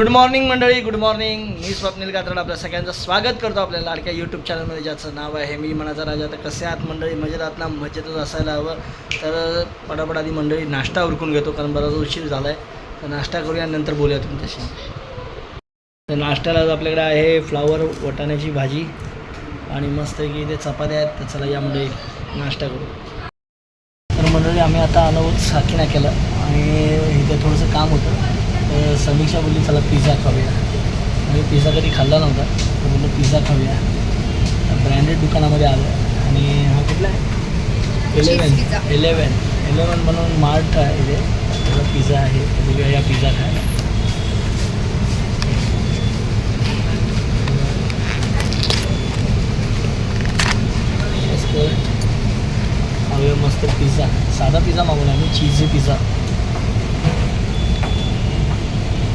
Good morning मंडळी. Good morning मी स्वप्नील कात्रड आपल्या सगळ्यांचं स्वागत करतो आपल्या लाडक्या यूट्यूब चॅनलमध्ये ज्याचं नाव आहे मी मनाचा राजा. तर कसे आहात मंडळी? मजेत आहात ना? मजेतच असायला हवं. तर पटापट आधी मंडळी नाश्ता उरकून घेतो कारण बराच उशीर झाला आहे तर नाश्ता करूया नंतर बोलूया तुमच्याशी. तर नाश्त्याला आपल्याकडे आहे फ्लावर वटाण्याची भाजी आणि मस्त की इथे चपात्या आहेत. तर चला या मंडळी नाश्ता करू. तर मंडळी आम्ही आता आलो आहोत नाक्याला आणि इथे थोडंसं काम होतं. तर समीक्षा बोलली चला पिझ्झा खाऊया. मी पिझ्झा कधी खाल्ला नव्हता तर बोललो पिझ्झा खाऊया. ब्रँडेड दुकानामध्ये आलो आणि हा कुठला आहे? इलेवन इलेवन इलेवन म्हणून मार्ट आहे इथे. त्याचा पिझ्झा आहे. बघूया या पिझ्झा खायला मस्त पिझ्झा साधा पिझ्झा मागवला चीजी पिझ्झा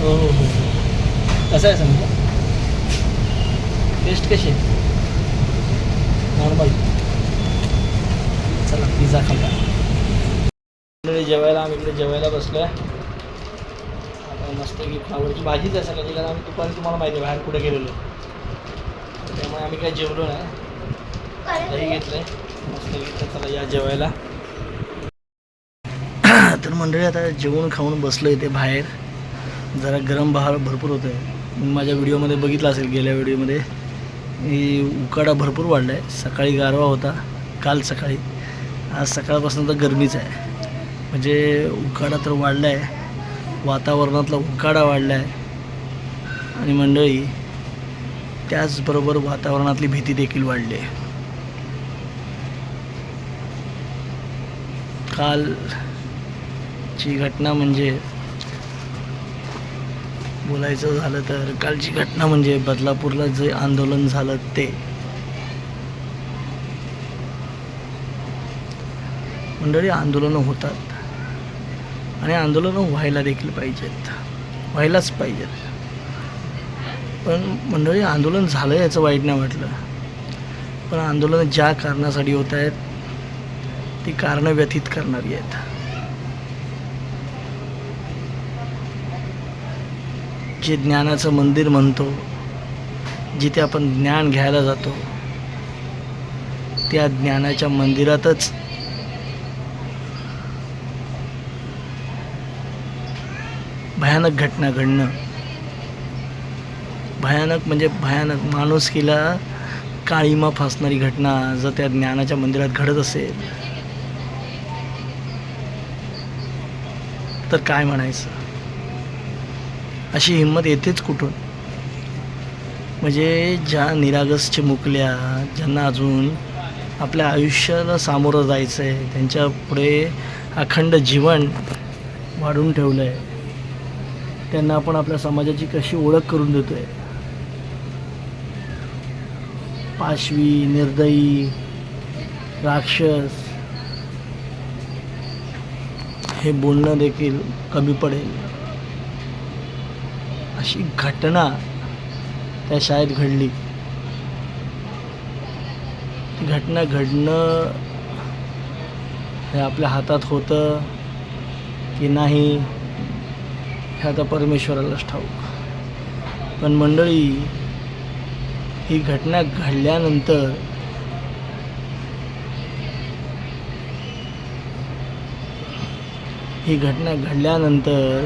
हो हो हो. कसं आहे समजा? टेस्ट कशी आहे? नॉर्मल चला पिझ्झा खाल्ला जेवायला आम्ही इकडे जेवायला बसलो आहे आता मस्त की फ्लावरची भाजीच आहे सगळ्याची कारण आम्ही दुपारी तुम्हाला माहिती आहे बाहेर कुठे गेलेलो. त्यामुळे आम्ही काय जेवलो नाही. दही घेतलंय. मस्त घेतलं चला या जेवायला. तर मंडळी आता जेवण खाऊन बसलो इथे बाहेर. जरा गरम बहार भरपूर होतं आहे मी माझ्या व्हिडिओमध्ये बघितलं असेल गेल्या व्हिडिओमध्ये. मी उकाडा भरपूर वाढला आहे सकाळी गारवा होता काल सकाळी. आज सकाळपासून तर गरमीच आहे. म्हणजे उकाडा तर वाढला आहे वातावरणातला उकाडा वाढला आहे आणि मंडळी त्याचबरोबर वातावरणातली भीती देखील वाढली. आहे कालची घटना म्हणजे बोलायचं झालं तर कालची घटना म्हणजे बदलापूरला जे आंदोलन झालं ते. मंडळी आंदोलनं होतात. आणि आंदोलनं व्हायला देखील पाहिजेत. व्हायलाच पाहिजेत. पण मंडळी आंदोलन झालं याचं वाईट नाही वाटलं. पण आंदोलनं ज्या कारणासाठी होत आहेत ती कारणं व्यथित करणारी आहेत. जे ज्ञानाचं मंदिर म्हणतो जिथे आपण ज्ञान घ्यायला जातो त्या ज्ञानाच्या मंदिरातच भयानक घटना घडणं. भयानक म्हणजे भयानक माणुसकीला काळीमा फासणारी घटना जर त्या ज्ञानाच्या मंदिरात घडत असेल तर काय म्हणायचं? अशी हिंमत येतेच कुठून? म्हणजे ज्या निरागस चिमुकल्या ज्यांना अजून आपल्या आयुष्याला सामोरं जायचं आहे त्यांच्या पुढे अखंड जीवन वाढून ठेवलं आहे त्यांना आपण आपल्या समाजाची कशी ओळख करून देतो आहे पाशवी निर्दयी राक्षस हे बोलणं देखील कमी पडेल. अशी घटना त्या शाळेत घडली. ती घटना घडणं हे आपल्या हातात होतं की नाही हे आता परमेश्वरालाच ठाऊक. पण मंडळी ही घटना घडल्यानंतर ही घटना घडल्यानंतर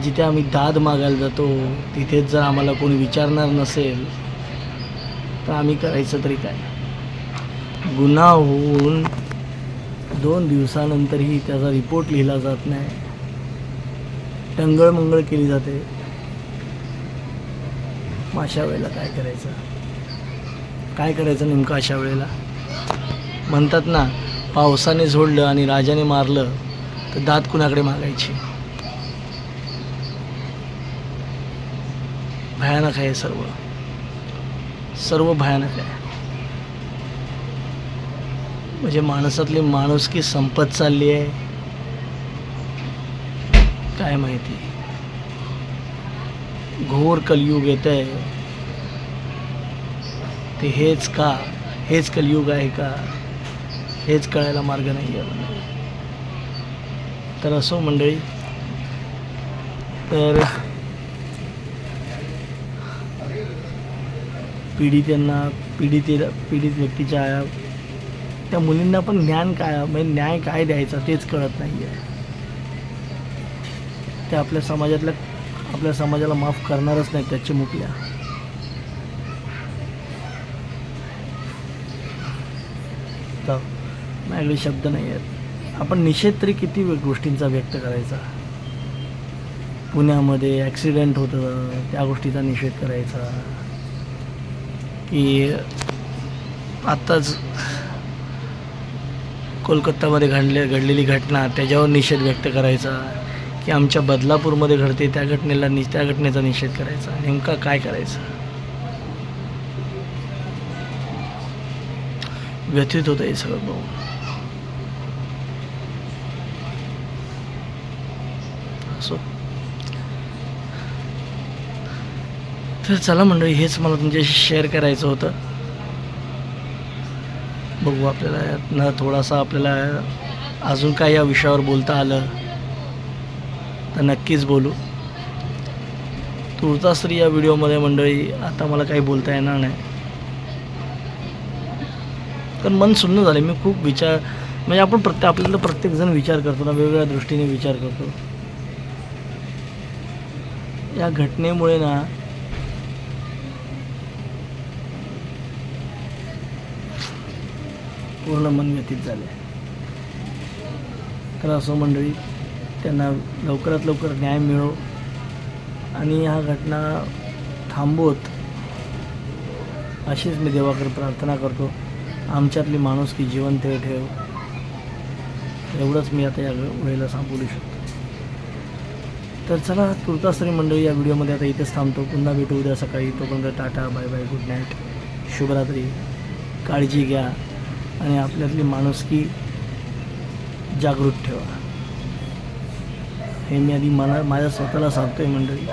जिथे आम्ही दाद मागायला जातो तिथेच जर आम्हाला कोणी विचारणार नसेल तर आम्ही करायचं तरी काय? गुन्हा होऊन दोन दिवसानंतरही त्याचा रिपोर्ट लिहिला जात नाही. टंगळमंगळ केली जाते. मग अशा वेळेला काय करायचं? काय करायचं नेमकं अशा वेळेला? म्हणतात ना पावसाने झोडलं आणि राजाने मारलं तर दात कुणाकडे मागायची? भयानक आहे सर्व. सर्व भयानक आहे. म्हणजे माणसातली माणुसकी संपत चालली आहे. काय माहिती? घोर कलयुग येत आहे ते हेच का? हेच कलयुग आहे का? हेच कळायला मार्ग नाही आहे तर असो मंडळी. तर पीडितांना पीडित पीडित व्यक्तीच्या त्या मुलींना पण ज्ञान काय म्हणजे न्याय काय द्यायचा तेच कळत नाही आहे त्या आपल्या समाजातल्या आपल्या समाजाला माफ करणारच नाही त्याची मुकल्या. तर माझ्याकडे शब्द नाही आहेत आपण निषेध तरी किती गोष्टींचा व्यक्त करायचा? पुण्यामध्ये ॲक्सिडेंट होतं त्या गोष्टीचा निषेध करायचा. की आत्ताच कोलकातामध्ये घडले घडलेली घटना त्याच्यावर निषेध व्यक्त करायचा. की आमच्या बदलापूरमध्ये घडते त्या घटनेला नि त्या घटनेचा निषेध करायचा. नेमका काय करायचं? व्यथित होतं हे सगळं बघून. असो. तर चला मंडळी हेच मला तुमच्याशी शेअर करायचं होतं. बघू आपल्याला यातनं थोडासा आपल्याला अजून काय या विषयावर बोलता आलं तर नक्कीच बोलू. तुळजाश्री या व्हिडिओमध्ये मंडळी आता मला काही बोलता येणार नाही. कारण मन सुन्न झालं मी खूप विचार म्हणजे आपण प्रत्येक आपल्याला प्रत्येकजण विचार करतो ना वेगवेगळ्या दृष्टीने विचार करतो. या घटनेमुळे ना पूर्ण मन व्यतीत झाले तर असो मंडळी त्यांना लवकरात लवकर न्याय मिळो आणि ह्या घटना थांबवत अशीच मी देवाकडे प्रार्थना करतो. आमच्यातली माणुसकी जिवंत ठेव. एवढंच मी आता या वेळेला सांगू शकतो. तर चला तुर्ताश्री मंडळी या व्हिडिओमध्ये आता इथेच थांबतो. पुन्हा भेटू उद्या सकाळी. तोपर्यंत tata bye bye good night. शुभरात्री. काळजी घ्या. आणि आपल्यातली माणुसकी जागृत ठेवा. हे मी आधी मला माझ्या स्वतःला सांगतोय मंडळी.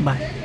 बाय